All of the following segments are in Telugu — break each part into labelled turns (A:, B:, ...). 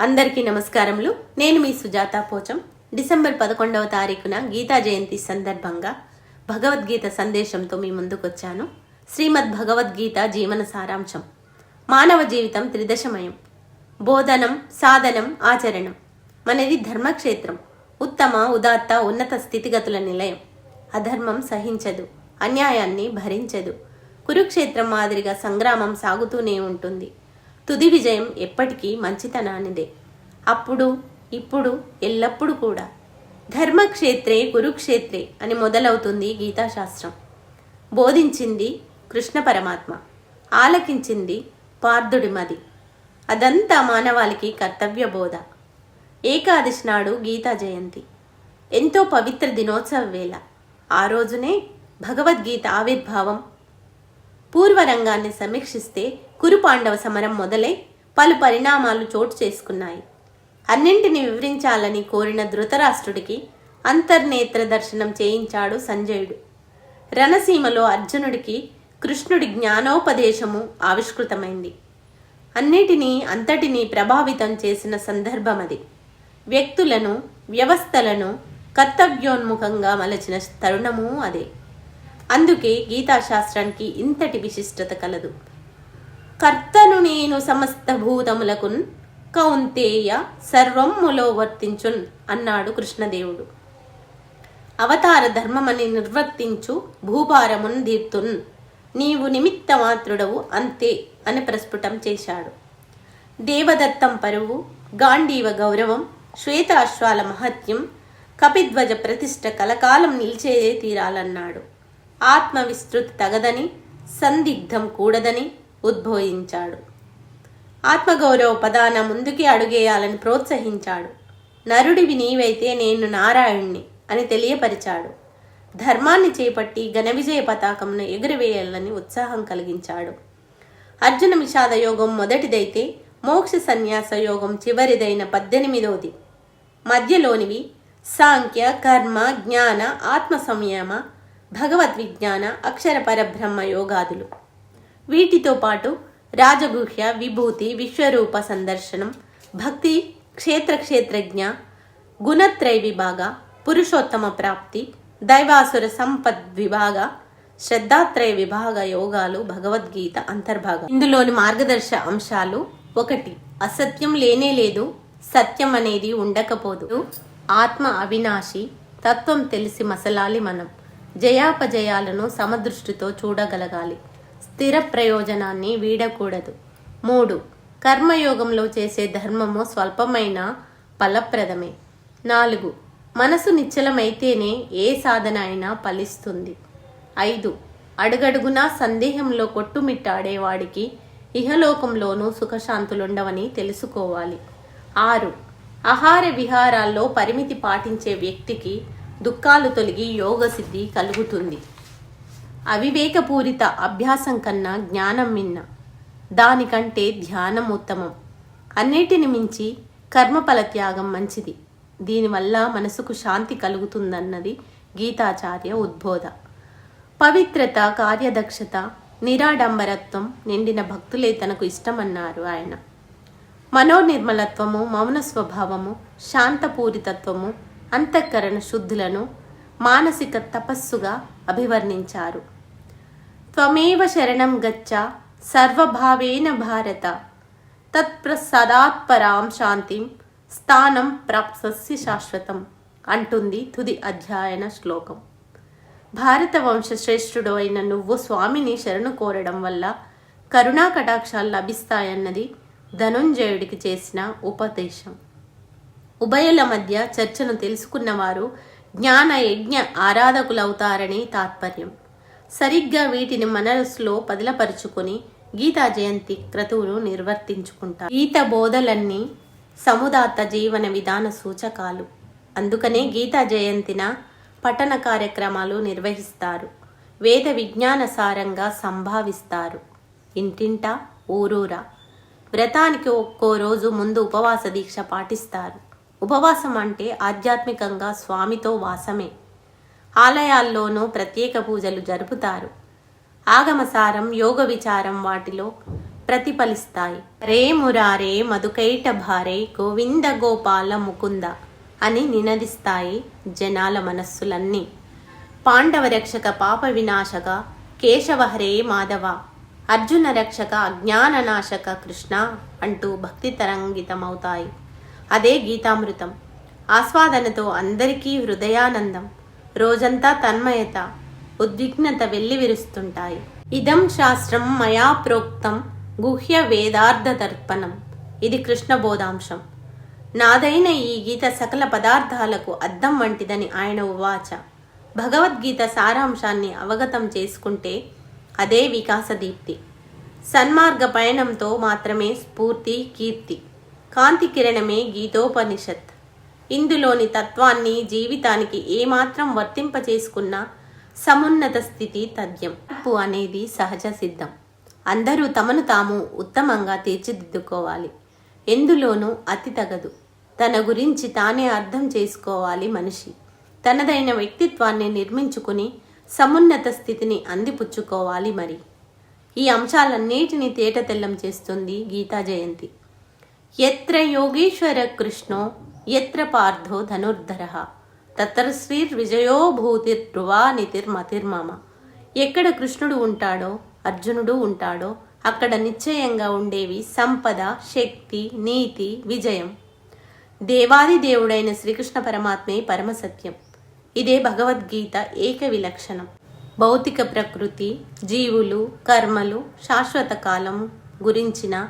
A: అందరికీ నమస్కారములు. నేను మీ సుజాత పోచం. డిసెంబర్ పదకొండవ తారీఖున గీతా జయంతి సందర్భంగా భగవద్గీత సందేశంతో మీ ముందుకొచ్చాను. శ్రీమద్ భగవద్గీత జీవన సారాంశం. మానవ జీవితం త్రిదశమయం. బోధనం సాధనం ఆచరణం మనది ధర్మక్షేత్రం. ఉత్తమ ఉదాత్త ఉన్నత స్థితిగతుల నిలయం. అధర్మం సహించదు అన్యాయాన్ని భరించదు. కురుక్షేత్రం మాదిరిగా సంగ్రామం సాగుతూనే ఉంటుంది. తుది విజయం ఎప్పటికీ మంచితనానిదే. అప్పుడు ఇప్పుడు ఎల్లప్పుడూ కూడా. ధర్మక్షేత్రే కురుక్షేత్రే అని మొదలవుతుంది గీతాశాస్త్రం. బోధించింది కృష్ణ పరమాత్మ. ఆలకించింది పార్థుడి మది. అదంతా మానవాళికి కర్తవ్య బోధ. ఏకాదశి నాడు గీతా జయంతి. ఎంతో పవిత్ర దినోత్సవ వేళ. ఆ రోజునే భగవద్గీత ఆవిర్భావం పూర్వరంగాన్ని సమీక్షిస్తే కురు పాండవ సమరం మొదలై పలు పరిణామాలు చోటు చేసుకున్నాయి. అన్నింటిని వివరించాలని కోరిన ధృతరాష్ట్రుడికి అంతర్నేత్ర దర్శనం చేయించాడు సంజయుడు. రణసీమలో అర్జునుడికి కృష్ణుడి జ్ఞానోపదేశము ఆవిష్కృతమైంది. అన్నిటినీ అంతటినీ ప్రభావితం చేసిన సందర్భం అది వ్యక్తులను వ్యవస్థలను కర్తవ్యోన్ముఖంగా మలచిన తరుణము అదే. అందుకే గీతాశాస్త్రానికి ఇంతటి విశిష్టత కలదు. కర్తను నేను సమస్త భూతములకున్ కౌంతేయ సర్వములో వర్తించున్ అన్నాడు కృష్ణదేవుడు. అవతార ధర్మమని నిర్వర్తించు భూభారమున్ దీర్తున్ నీవు నిమిత్త మాత్రుడవు అంతే అని ప్రస్ఫుటం చేశాడు. దేవదత్తం పరువు గాంధీవ గౌరవం శ్వేతాశ్వాల మహత్యం కపిధ్వజ ప్రతిష్ట కలకాలం నిలిచే తీరాలన్నాడు. ఆత్మవిస్తృతి తగదని సందిగ్ధం కూడదని ఉద్బోధించాడు ఆత్మగౌరవ పదాన ముందుకి అడుగేయాలని ప్రోత్సహించాడు. నరుడివి నీవైతే నేను నారాయణ్ణి అని తెలియపరిచాడు. ధర్మాన్ని చేపట్టి ఘన విజయ పతాకంను ఎగురవేయాలని ఉత్సాహం కలిగించాడు. అర్జున విషాద యోగం మొదటిదైతే మోక్ష సన్యాస యోగం చివరిదైన పద్దెనిమిదోది. మధ్యలోనివి సాంఖ్య కర్మ జ్ఞాన ఆత్మ సంయమ భగవద్విజ్ఞాన అక్షర పరబ్రహ్మ యోగాదులు వీటితో పాటు రాజగుహ్య విభూతి విశ్వరూప సందర్శనం భక్తి క్షేత్ర క్షేత్రజ్ఞ గుణత్రయ విభాగ పురుషోత్తమ ప్రాప్తి దైవాసుర సంపద్ విభాగ శ్రద్ధాత్రయ విభాగ యోగాలు భగవద్గీత అంతర్భాగం. ఇందులోని మార్గదర్శ అంశాలు ఒకటి అసత్యం లేనే లేదు సత్యం అనేది ఉండకపోదు ఆత్మ అవినాశి తత్వం తెలిసి మసలాలి మనం. జయాపజయాలను సమదృష్టితో చూడగలగాలి. స్థిర ప్రయోజనాన్ని వీడకూడదు. మూడు కర్మయోగంలో చేసే ధర్మము స్వల్పమైన ఫలప్రదమే. నాలుగు మనసు నిశ్చలమైతేనే ఏ సాధన అయినా ఫలిస్తుంది. ఐదు అడుగడుగునా సందేహంలో కొట్టుమిట్టాడేవాడికి ఇహలోకంలోనూ సుఖశాంతులుండవని తెలుసుకోవాలి. ఆరు ఆహార విహారాల్లో పరిమితి పాటించే వ్యక్తికి దుఃఖాలు తొలగి యోగసిద్ధి కలుగుతుంది. అవివేకపూరిత అభ్యాసం కన్నా జ్ఞానం మిన్న. దానికంటే ధ్యానం ఉత్తమం. అన్నిటిని మించి కర్మఫల త్యాగం మంచిది. దీనివల్ల మనసుకు శాంతి కలుగుతుందన్నది గీతాచార్య ఉద్బోధ. పవిత్రత కార్యదక్షత నిరాడంబరత్వం నిండిన భక్తులే తనకు ఇష్టమన్నారు ఆయన. మనోనిర్మలత్వము మౌన స్వభావము శాంతపూరితత్వము అంతఃకరణ శుద్ధులను మానసిక తపస్సుగా అభివర్ణించారు. త్వమేవ శరణం గచ్చ సర్వభావేన భారత. తత్ప్రసదాత్పరాం శాంతిం స్థానం ప్రాప్సస్య శాశ్వతం అంటుంది తుది అధ్యయన శ్లోకం. భారత వంశశ్రేష్ఠుడు అయిన నువ్వు స్వామిని శరణు కోరడం వల్ల కరుణా కటాక్షాలు లభిస్తాయన్నది ధనుంజయుడికి చేసిన ఉపదేశం. ఉభయుల మధ్య చర్చను తెలుసుకున్నవారు జ్ఞాన యజ్ఞ ఆరాధకులవుతారని తాత్పర్యం. సరిగ్గా వీటిని మనసులో పదిలపరుచుకొని గీతా జయంతి క్రతువును నిర్వర్తించుకుంటారు. గీత బోధలన్నీ సముదాత జీవన విధాన సూచకాలు. అందుకనే గీతా జయంతిన పఠన కార్యక్రమాలు నిర్వహిస్తారు. వేద విజ్ఞాన సారంగా సంభావిస్తారు. ఇంటింటా ఊరూరా. వ్రతానికి ఒక్కో రోజు ముందు ఉపవాస దీక్ష పాటిస్తారు. ఉపవాసం అంటే ఆధ్యాత్మికంగా స్వామితో వాసమే. ఆలయాల్లోనూ ప్రత్యేక పూజలు జరుపుతారు. ఆగమసారం యోగ విచారం వాటిలో ప్రతిఫలిస్తాయి. రే మురారే మధుకైట భారే గోవింద గోపాల ముకుంద అని నినదిస్తాయి జనాల మనస్సులన్నీ. పాండవ రక్షక పాప వినాశక కేశవ హరే మాధవ. అర్జున రక్షక అజ్ఞాననాశక కృష్ణ అంటూ భక్తి తరంగితమవుతాయి. అదే గీతామృతం. ఆస్వాదనతో అందరికీ హృదయానందం. రోజంతా తన్మయత ఉద్విగ్నత వెల్లివిరుస్తుంటాయి ఇదం శాస్త్రం మయా ప్రోక్తం గుహ్య వేదార్థ దర్పణం. ఇది కృష్ణ బోధాంశం. నాదైన ఈ గీత సకల పదార్థాలకు అద్దం వంటిదని ఆయన ఉవాచ. భగవద్గీత సారాంశాన్ని అవగతం చేసుకుంటే అదే వికాసదీప్తి సన్మార్గ పయనంతో మాత్రమే స్ఫూర్తి కీర్తి. కాంతి కిరణమే గీతోపనిషత్. ఇందులోని తత్వాన్ని జీవితానికి ఏమాత్రం వర్తింపచేసుకున్నా సమున్నత స్థితి తథ్యం. తప్పు అనేది సహజ సిద్ధం. అందరూ తమను తాము ఉత్తమంగా తీర్చిదిద్దుకోవాలి. ఎందులోనూ అతి తగదు. తన గురించి తానే అర్థం చేసుకోవాలి మనిషి. తనదైన వ్యక్తిత్వాన్ని నిర్మించుకుని సమున్నత స్థితిని అందిపుచ్చుకోవాలి మరి. ఈ అంశాలన్నిటినీ తేటతెల్లం చేస్తుంది గీతా జయంతి. ఎత్ర యోగేశ్వర కృష్ణో ఎత్ర పార్థో ధనుర్ధర. తత్ర శ్రీర్విజయో భూతిర్ధ్రువా నితిర్మతిర్మమ ఎక్కడ కృష్ణుడు ఉంటాడో అర్జునుడు ఉంటాడో అక్కడ నిశ్చయంగా ఉండేవి సంపద శక్తి నీతి విజయం. దేవాది దేవుడైన శ్రీకృష్ణ పరమాత్మే పరమసత్యం. ఇదే భగవద్గీత ఏక విలక్షణం భౌతిక ప్రకృతి జీవులు కర్మలు శాశ్వత కాలం గురించిన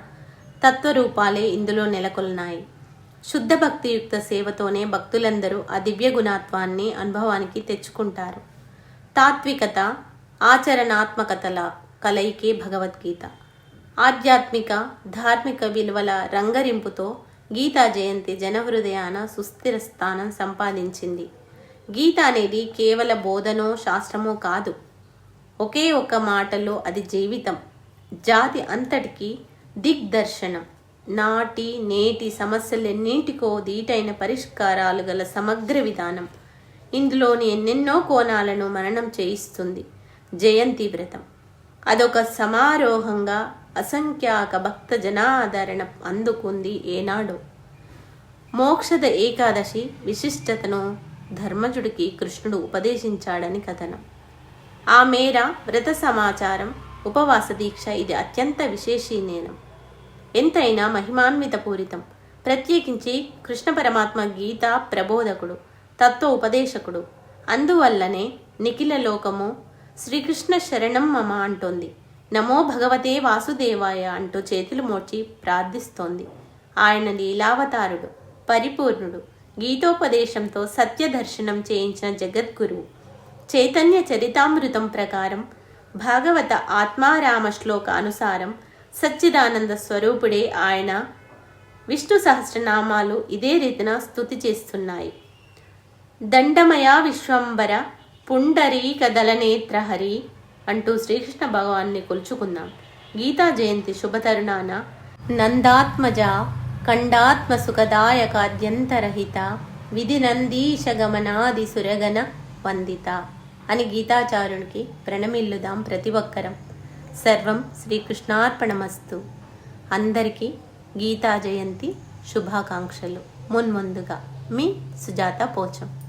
A: తత్వరూపాలే ఇందులో నెలకొల్నాయి. శుద్ధ భక్తియుక్త సేవతోనే భక్తులందరూ ఆ దివ్య గుణాత్వాన్ని అనుభవానికి తెచ్చుకుంటారు. తాత్వికత ఆచరణాత్మకతల కలయికే భగవద్గీత. ఆధ్యాత్మిక ధార్మిక విలువల రంగరింపుతో గీతా జయంతి జనహృదయాన సుస్థిర స్థానం సంపాదించింది. గీత అనేది కేవల బోధనో శాస్త్రమో కాదు. ఒకే ఒక మాటలో అది జీవితం. జాతి అంతటికి దిగ్దర్శనం. నాటి నేటి సమస్యలెన్నింటికో దీటైన పరిష్కారాలు గల సమగ్ర విధానం. ఇందులోని ఎన్నెన్నో కోణాలను మననం చేయిస్తుంది. జయంతి వ్రతం. అదొక సమారోహంగా అసంఖ్యాక భక్త జనాదరణ అందుకుంది ఏనాడు. మోక్షద ఏకాదశి విశిష్టతను ధర్మజుడికి కృష్ణుడు ఉపదేశించాడని కథనం. ఆ మేర వ్రత సమాచారం ఉపవాస దీక్ష ఇది అత్యంత విశేషీనేనం ఎంతైనా మహిమాన్విత పూరితం. ప్రత్యేకించి కృష్ణ పరమాత్మ గీత ప్రబోధకుడు తత్వ ఉపదేశకుడు. అందువల్లనే నిఖిల లోకము శ్రీకృష్ణ శరణం మమ అంటోంది. నమో భగవతే వాసుదేవాయ అంటూ చేతులు మోడ్చి ప్రార్థిస్తోంది. ఆయన లీలావతారుడు పరిపూర్ణుడు గీతోపదేశంతో సత్యదర్శనం చేయించిన జగద్గురువు. చైతన్య చరితామృతం ప్రకారం భాగవత ఆత్మారామ శ్లోక అనుసారం సచ్చిదానంద స్వరూపుడే ఆయన. విష్ణు సహస్రనామాలు ఇదే రీతిన స్థుతి చేస్తున్నాయి. దండమయా విశ్వంబర పుండరీక దళనేత్ర హరి అంటూ శ్రీకృష్ణ భగవాన్ని కొలుచుకుందాం. గీతా జయంతి శుభతరుణాన నందాత్మజ ఖండాత్మ సుఖదాయకాద్యంతరహిత విధి నందీశ గమనాది సురగణ వందిత. అని గీతాచారునికి ప్రణమిల్లుదాం ప్రతి ఒక్కరం. సర్వం శ్రీకృష్ణార్పణమస్తు. అందరికీ గీతా జయంతి శుభాకాంక్షలు. మున్ముందుగా మీ సుజాత పోచం.